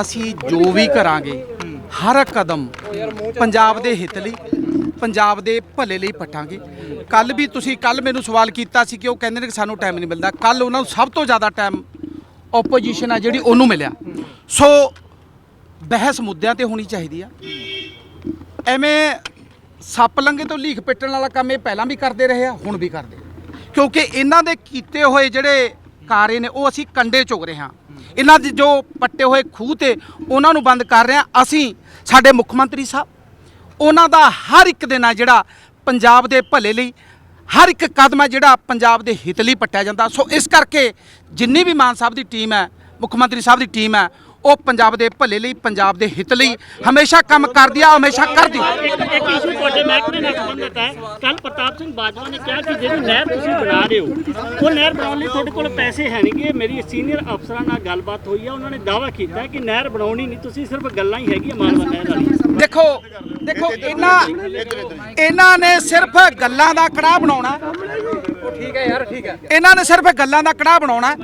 ਅਸੀਂ ਜੋ ਵੀ ਕਰਾਂਗੇ, ਹਰ ਕਦਮ ਪੰਜਾਬ ਦੇ ਹਿੱਤ ਲਈ, ਪੰਜਾਬ ਦੇ ਭਲੇ ਲਈ ਪਟਾਂਗੇ। ਕੱਲ ਵੀ ਤੁਸੀਂ, ਕੱਲ ਮੈਨੂੰ ਸਵਾਲ ਕੀਤਾ ਸੀ ਕਿ ਉਹ ਕਹਿੰਦੇ ਨੇ ਕਿ ਸਾਨੂੰ ਟਾਈਮ ਨਹੀਂ ਮਿਲਦਾ। ਕੱਲ ਉਹਨਾਂ ਨੂੰ ਸਭ ਤੋਂ ਜ਼ਿਆਦਾ ਟਾਈਮ ਆਪੋਜੀਸ਼ਨ ਆ ਜਿਹੜੀ ਉਹਨੂੰ ਮਿਲਿਆ। ਸੋ ਬਹਿਸ ਮੁੱਦਿਆਂ ਤੇ ਹੋਣੀ ਚਾਹੀਦੀ ਆ। ਐਵੇਂ ਸੱਪ ਲੰਗੇ ਤੋਂ ਲੀਖ ਪਿੱਟਣ ਵਾਲਾ ਕੰਮ ਇਹ ਪਹਿਲਾਂ ਵੀ ਕਰਦੇ ਰਹੇ ਆ, ਹੁਣ ਵੀ ਕਰਦੇ ਕਿਉਂਕਿ ਇਹਨਾਂ ਦੇ ਕੀਤੇ ਹੋਏ ਜਿਹੜੇ ਕਾਰੇ ਨੇ, ਉਹ ਅਸੀਂ ਕੰਡੇ ਚੁਗ ਰਹੇ ਹਾਂ। ਇਹਨਾਂ ਦੇ ਜੋ ਪੱਟੇ ਹੋਏ ਖੂਹ ਤੇ ਉਹਨਾਂ ਨੂੰ ਬੰਦ ਕਰ ਰਹੇ ਹਾਂ। ਅਸੀਂ ਸਾਡੇ ਮੁੱਖ ਮੰਤਰੀ ਸਾਹਿਬ, ਉਹਨਾਂ ਦਾ ਹਰ ਇੱਕ ਦਿਨ ਆ ਜਿਹੜਾ ਪੰਜਾਬ ਦੇ ਭਲੇ ਲਈ, ਹਰ ਇੱਕ ਕਦਮ ਹੈ ਜਿਹੜਾ ਪੰਜਾਬ ਦੇ ਹਿੱਤ ਲਈ ਪੱਟਿਆ ਜਾਂਦਾ। ਸੋ ਇਸ ਕਰਕੇ ਜਿੰਨੀ ਵੀ ਮਾਨ ਸਾਹਿਬ ਦੀ ਟੀਮ ਹੈ, ਮੁੱਖ ਮੰਤਰੀ ਸਾਹਿਬ ਦੀ ਟੀਮ ਹੈ ਉਹ ਪੰਜਾਬ ਦੇ ਭਲੇ ਲਈ ਪੰਜਾਬ ਦੇ ਹਿੱਤ ਲਈ ਹਮੇਸ਼ਾ ਕੰਮ ਕਰਦੀ ਆ ਹਮੇਸ਼ਾ ਕਰਦੀ। ਇੱਕ ਇਸ਼ੂ ਤੁਹਾਡੇ ਮਹਿਕਮੇ ਨਾਲ ਸੰਬੰਧਿਤ ਹੈ। ਕੱਲ ਪ੍ਰਤਾਪ ਸਿੰਘ ਬਾਜਵਾ ਨੇ ਕਿਹਾ ਕਿ ਜਿਹੜੀ ਨਹਿਰ ਤੁਸੀਂ ਬਣਾ ਰਹੇ ਹੋ ਉਹ ਨਹਿਰ ਬਣਾਉਣ ਲਈ ਤੁਹਾਡੇ ਕੋਲ ਪੈਸੇ ਹੈ ਨਹੀਂ ਕਿ ਮੇਰੀ ਸੀਨੀਅਰ ਅਫਸਰਾਂ ਨਾਲ ਗੱਲਬਾਤ ਹੋਈ ਹੈ ਉਹਨਾਂ ਨੇ ਦਾਅਵਾ ਕੀਤਾ ਕਿ ਨਹਿਰ ਬਣਾਉਣੀ ਨਹੀਂ ਤੁਸੀਂ ਸਿਰਫ ਗੱਲਾਂ ਹੀ ਹੈਗੀਆਂ ਮਾਲਵਾ ਨਹਿਰ ਵਾਲੀ। ਦੇਖੋ ਦੇਖੋ ਇਹਨਾਂ ਇਹਨਾਂ ਨੇ ਸਿਰਫ ਗੱਲਾਂ ਦਾ ਕੜਾਹ ਬਣਾਉਣਾ। ਠੀਕ ਹੈ ਯਾਰ ਠੀਕ ਹੈ। ਇਹਨਾਂ ਨੇ ਸਿਰਫ ਗੱਲਾਂ ਦਾ ਕੜਾਹ ਬਣਾਉਣਾ।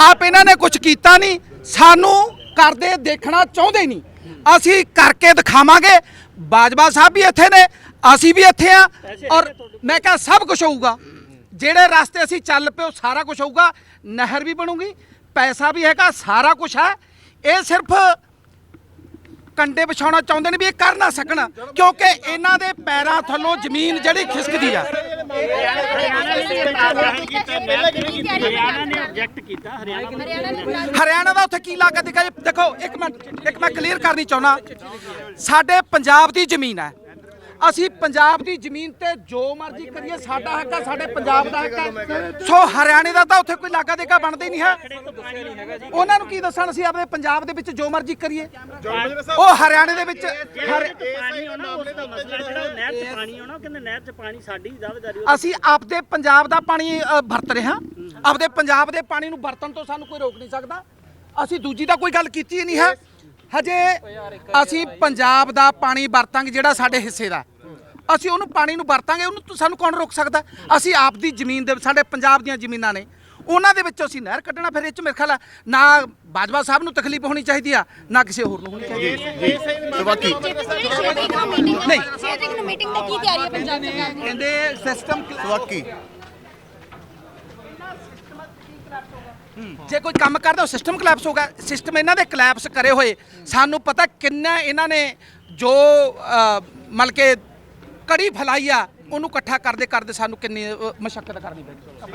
ਆਪ ਇਹਨਾਂ ਨੇ ਕੁਝ ਕੀਤਾ ਨਹੀਂ। ਸਾਨੂੰ ਕਰਦੇ ਦੇਖਣਾ ਚਾਹੁੰਦੇ ਨਹੀਂ। ਅਸੀਂ ਕਰਕੇ ਦਿਖਾਵਾਂਗੇ। ਬਾਜਵਾ ਸਾਹਿਬ ਵੀ ਇੱਥੇ ਨੇ ਅਸੀਂ ਵੀ ਇੱਥੇ ਆ। ਔਰ ਮੈਂ ਕਿਹਾ ਸਭ ਕੁਝ ਹੋਊਗਾ। ਜਿਹੜੇ ਰਸਤੇ ਅਸੀਂ ਚੱਲ ਪਏ ਉਹ ਸਾਰਾ ਕੁਝ ਹੋਊਗਾ। ਨਹਿਰ ਵੀ ਬਣੂਗੀ ਪੈਸਾ ਵੀ ਹੈਗਾ ਸਾਰਾ ਕੁਝ ਹੈ। ਇਹ ਸਿਰਫ ਕੰਡੇ ਵਿਛਾਉਣਾ ਚਾਹੁੰਦੇ ਨੇ ਵੀ ਇਹ ਕਰ ਨਾ ਸਕਣ ਕਿਉਂਕਿ ਇਹਨਾਂ ਦੇ ਪੈਰਾਂ ਥੱਲੋਂ ਜ਼ਮੀਨ ਜਿਹੜੀ ਖਿਸਕਦੀ ਆ। ਹਰਿਆਣਾ ਦਾ ਉੱਥੇ ਕੀ ਲਾਗਾ ਦਿਖਾ ਦੇਖੋ ਇੱਕ ਮਿੰਟ ਇੱਕ ਮੈਂ ਕਲੀਅਰ ਕਰਨੀ ਚਾਹੁੰਦਾ। ਸਾਡੇ ਪੰਜਾਬ ਦੀ ਜ਼ਮੀਨ ਹੈ। ਅਸੀਂ ਪੰਜਾਬ ਦੀ ਜ਼ਮੀਨ ਤੇ ਜੋ ਮਰਜ਼ੀ ਕਰੀਏ ਸਾਡਾ ਹੱਕ ਹੈ ਸਾਡੇ ਪੰਜਾਬ ਦਾ ਹੱਕ ਹੈ ਸੋ ਹਰਿਆਣੇ ਦਾ ਤਾਂ ਉੱਥੇ ਕੋਈ ਲਾਗਾ ਦੇਗਾ ਬਣਦਾ ਹੀ ਨਹੀਂ ਹੈ। ਉਹਨਾਂ ਨੂੰ ਕੀ ਦੱਸਣ ਅਸੀਂ ਆਪਣੇ ਪੰਜਾਬ ਦੇ ਵਿੱਚ ਜੋ ਮਰਜ਼ੀ ਕਰੀਏ। ਉਹ ਹਰਿਆਣੇ ਦੇ ਵਿੱਚ ਹਰ- ਪਾਣੀ ਆਉਣਾ ਉਸ ਦਾ ਮਸਲਾ ਜਿਹੜਾ ਉਹ ਨਹਿਰ 'ਚ ਪਾਣੀ ਆਉਣਾ ਉਹ ਕਹਿੰਦੇ ਨਹਿਰ 'ਚ ਪਾਣੀ ਸਾਡੀ ਦਾਅਵੇਦਾਰੀ ਉਹ ਅਸੀਂ ਆਪਦੇ ਪੰਜਾਬ ਦਾ ਪਾਣੀ ਵਰਤ ਰਹੇ ਹਾਂ। ਆਪਦੇ ਪੰਜਾਬ ਦੇ ਪਾਣੀ ਨੂੰ ਵਰਤਣ ਤੋਂ ਸਾਨੂੰ ਕੋਈ ਰੋਕ ਨਹੀਂ ਸਕਦਾ। ਅਸੀਂ ਦੂਜੀ ਦਾ ਕੋਈ ਗੱਲ ਕੀਤੀ ਹੀ ਨਹੀਂ ਹੈ। ਹਜੇ ਅਸੀਂ ਪੰਜਾਬ ਦਾ ਪਾਣੀ ਵਰਤਾਂਗੇ ਜਿਹੜਾ ਸਾਡੇ ਹਿੱਸੇ ਦਾ। ਅਸੀਂ ਉਹਨੂੰ ਪਾਣੀ ਨੂੰ ਵਰਤਾਂਗੇ ਉਹਨੂੰ ਸਾਨੂੰ ਕੌਣ ਰੋਕ ਸਕਦਾ? ਅਸੀਂ ਆਪ ਦੀ ਜ਼ਮੀਨ ਦੇ ਸਾਡੇ ਪੰਜਾਬ ਦੀਆਂ ਜ਼ਮੀਨਾਂ ਨੇ। ਉਹਨਾਂ ਦੇ ਵਿੱਚੋਂ ਅਸੀਂ ਨਹਿਰ ਕੱਢਣਾ ਫਿਰ ਇਹ ਚ ਮੇਰੇ ਖਿਆਲ ਨਾ ਬਾਜਵਾ ਸਾਹਿਬ ਨੂੰ ਤਕਲੀਫ ਹੋਣੀ ਚਾਹੀਦੀ ਆ ਨਾ ਕਿਸੇ ਹੋਰ ਨੂੰ ਹੋਣੀ ਚਾਹੀਦੀ ਨਹੀਂ ਮੀਟਿੰਗ ਦਾ ਕੀ ਤਿਆਰੀ ਹੈ ਪੰਜਾਬ ਸਰਕਾਰ ਦੀ? ਕਹਿੰਦੇ ਸਿਸਟਮ ਵਾਕਈ ਜੇ ਕੋਈ ਕੰਮ ਕਰਦਾ, ਉਹ ਸਿਸਟਮ ਕਲੈਪਸ ਹੋਗਾ ਸਿਸਟਮ ਇਹਨਾਂ ਦੇ ਕਲੈਪਸ ਕਰੇ ਹੋਏ। ਸਾਨੂੰ ਪਤਾ ਕਿੰਨਾ ਇਹਨਾਂ ਨੇ ਜੋ ਮਤਲਬ ਕਿ ਕੜੀ ਫਲਾਈ ਆ, ਉਹਨੂੰ ਇਕੱਠਾ ਕਰਦੇ ਕਰਦੇ ਸਾਨੂੰ ਕਿੰਨੀ ਮਸ਼ੱਕਤ ਕਰਨੀ ਪਈ